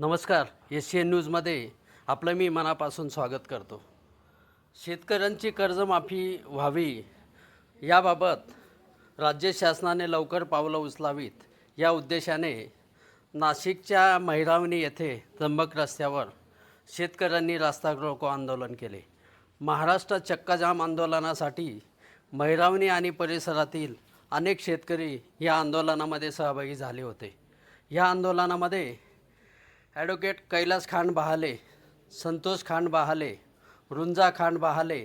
नमस्कार S C N न्यूजमध्ये आपलं मी मनापासून स्वागत करतो. शेतकऱ्यांची कर्जमाफी व्हावी याबाबत राज्य शासनाने लवकर पावलं उचलावीत या उद्देशाने नाशिकच्या महिरावणी येथे त्र्यंबक रस्त्यावर शेतकऱ्यांनी रास्ता रोको आंदोलन केले. महाराष्ट्र चक्काजाम आंदोलनासाठी महिरावणी आणि परिसरातील अनेक शेतकरी या आंदोलनामध्ये सहभागी झाले होते. या आंदोलनामध्ये ॲडव्होकेट कैलास खान बहाले संतोष खांड बहाले रुंजा खांड बहाले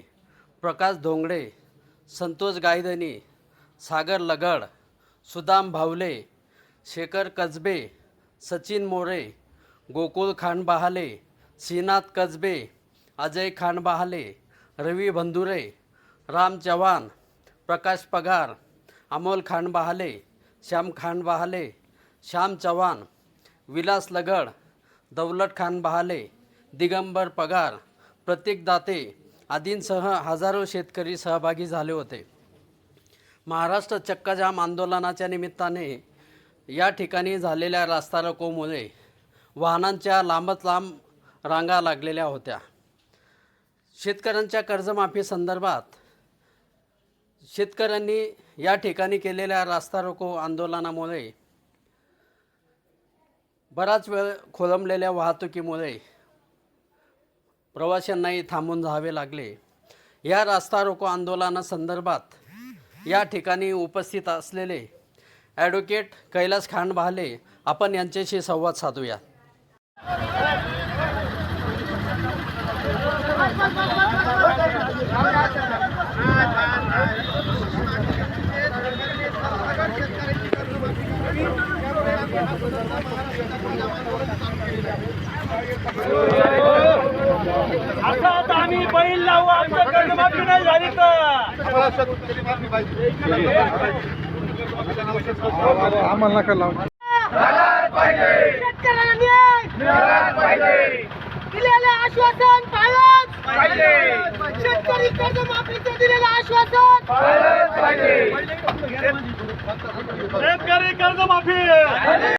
प्रकाश धोंगडे संतोष गायधनी सागर लगड सुदाम भावले शेखर कसबे सचिन मोरे गोकुळ खांड बहाले श्रीनाथ कसबे अजय खान बहाले रवी भंदुरे राम चव्हाण प्रकाश पगार अमोल खान बहाले श्याम खांड बहाले श्याम चव्हाण विलास लगड दौलत खान बहाले दिगंबर पगार प्रतीक दाते आदींसह हजारो शेतकरी सहभागी झाले होते. महाराष्ट्र चक्काजाम आंदोलनाच्या निमित्ताने या ठिकाणी झालेल्या रास्ता रोकोमुळे वाहनांच्या लांबच लांब रांगा लागलेल्या होत्या. शेतकऱ्यांच्या कर्जमाफी संदर्भात शेतकऱ्यांनी या ठिकाणी केलेल्या रास्ता रोको आंदोलनामुळे बराच वेळ खोळंबलेल्या वाहतुकीमुळे प्रवाशांनाही थांबून जावे लागले. या रास्ता रोको आंदोलनासंदर्भात या ठिकाणी उपस्थित असलेले ॲडव्होकेट कैलास खान भाले आपण यांच्याशी संवाद साधूया. आता आता आम्ही बैल लावू आमच्या कर्जमाफी नाही झाली तर. आम्हाला नका लावू. दिलेलं आश्वासन पाळत. शेतकरी कर्जमाफीचं दिलेलं आश्वासन. शेतकरी कर्जमाफी